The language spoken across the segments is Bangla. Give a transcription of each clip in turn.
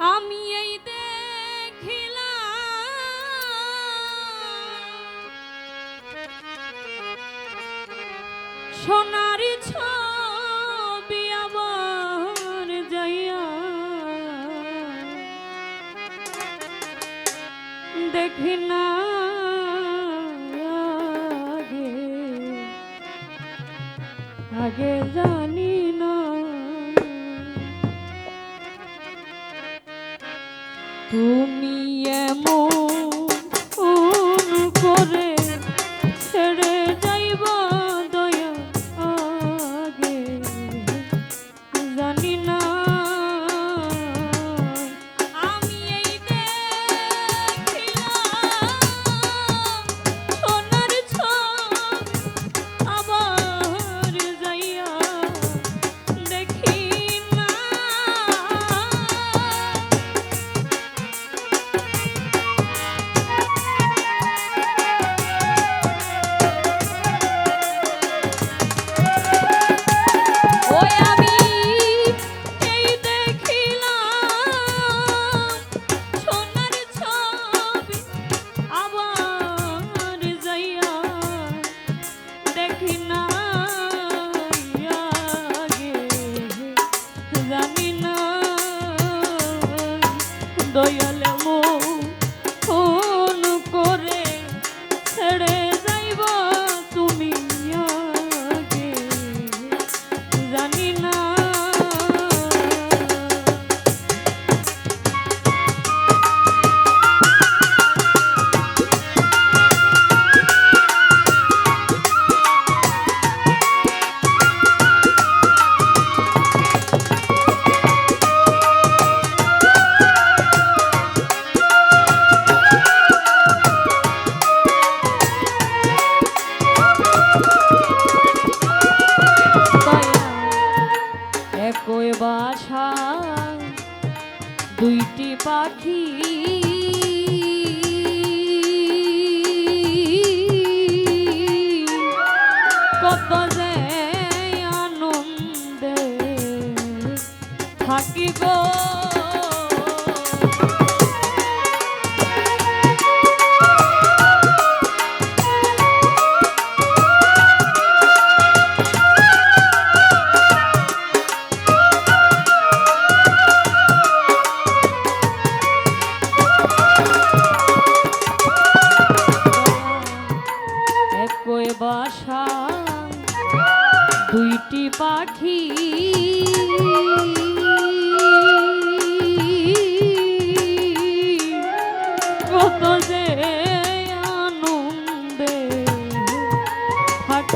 আমি এই দেখিলাম। সোনারি ছবি আবার যাইয়া দেখি না আগে। আগে জানি না Boom. Yeah.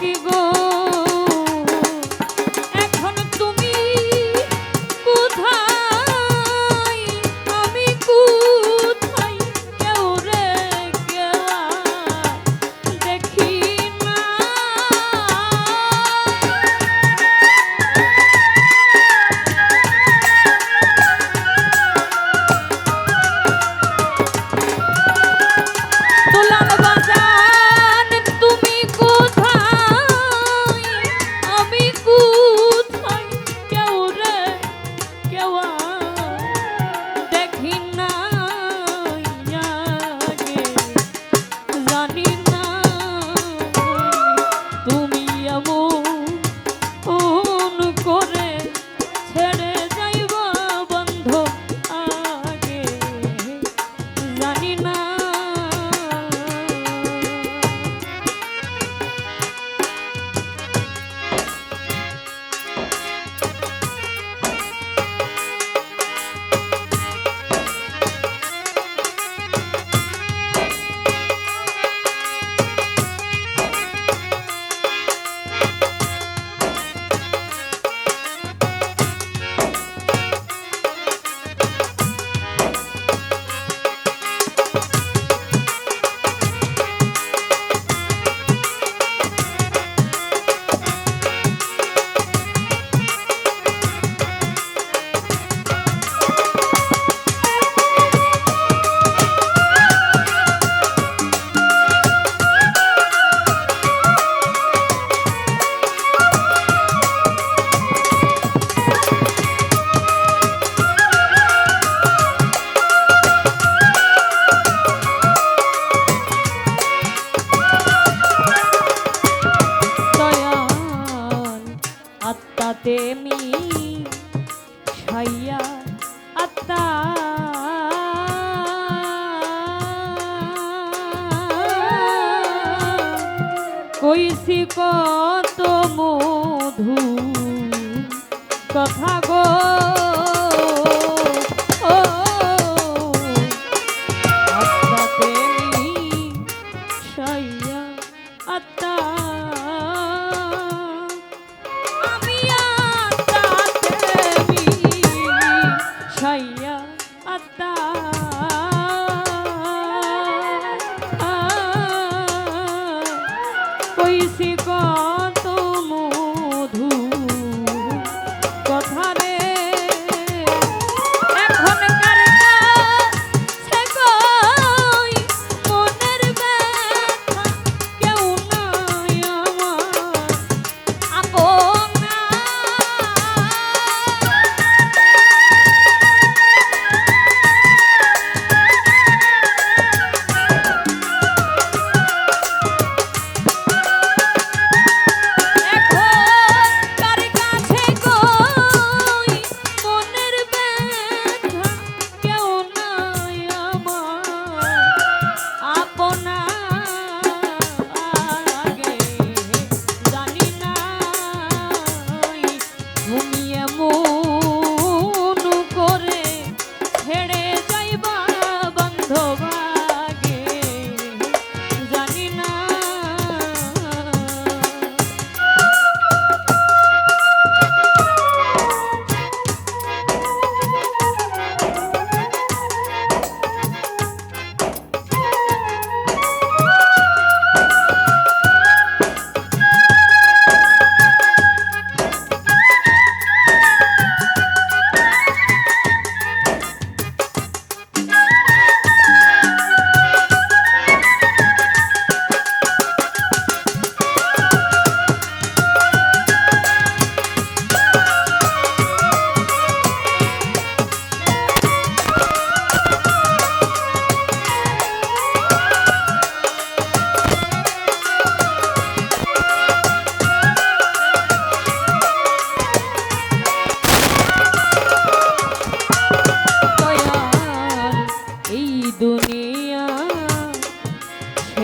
comigo. হইছি কর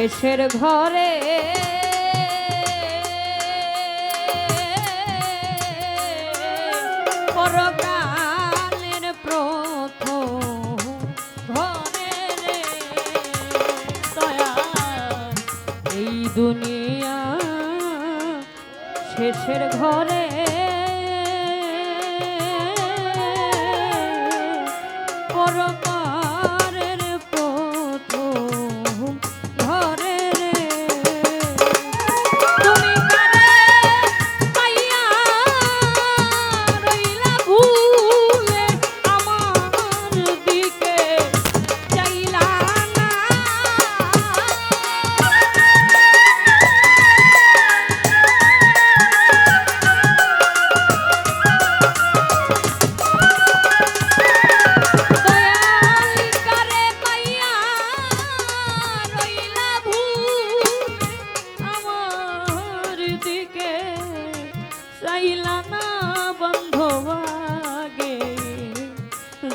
দেশের ঘরে। প্রথম ঘরে এই দুনিয়া শেষের ঘরে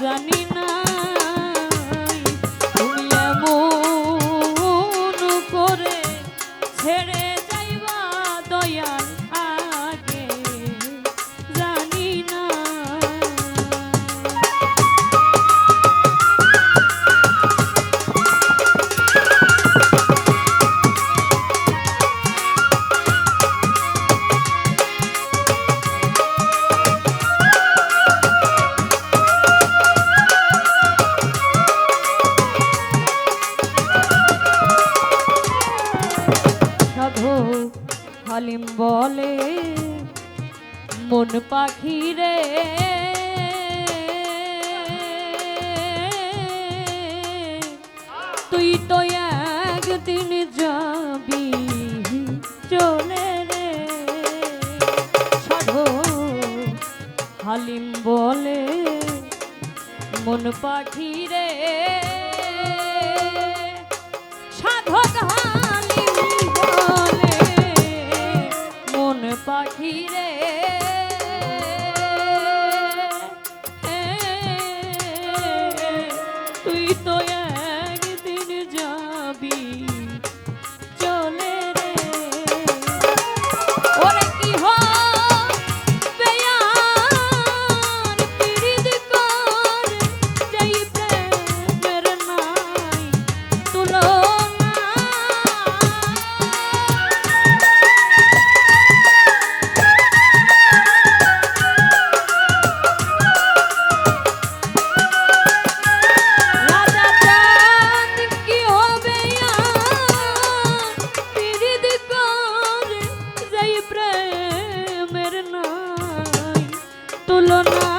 জানি না। তুই তো একদিন যাবি চলে রে। সাধু হালিম বলে, মন পাখি রে। সাধক হালিম বলে, মন পাখি রে। তুলনা